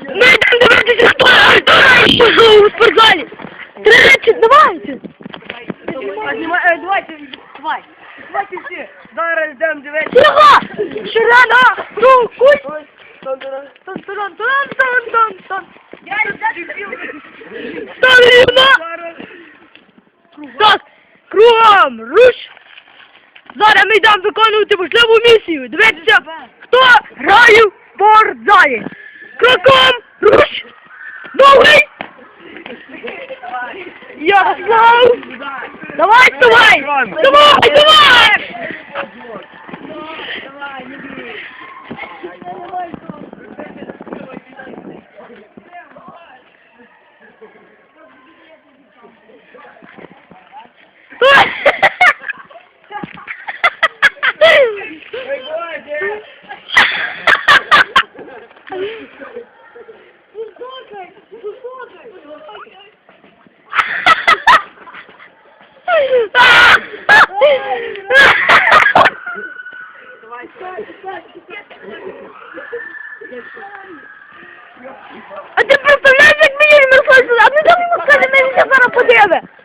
Ми йдемо дивитися, хто хто раніше у спортзалі. Тричі, давайте. Е, давайте, давай. Давайте всі. Зараз йдемо дивитися. Тихо! Ще рано! Ну. Тон-тон-тон-тон-тон-тон. Я. Так, кругом, руш! Зараз ми йдемо виконувати важливу місію. Дивіться, хто грає в спортзалі. Кроком, руш! Новий! Ярослав! Давай, давай! Давай, давай! Давай, А ти представляєш, як мені не а ми там йому скажемо, він зараз подивить.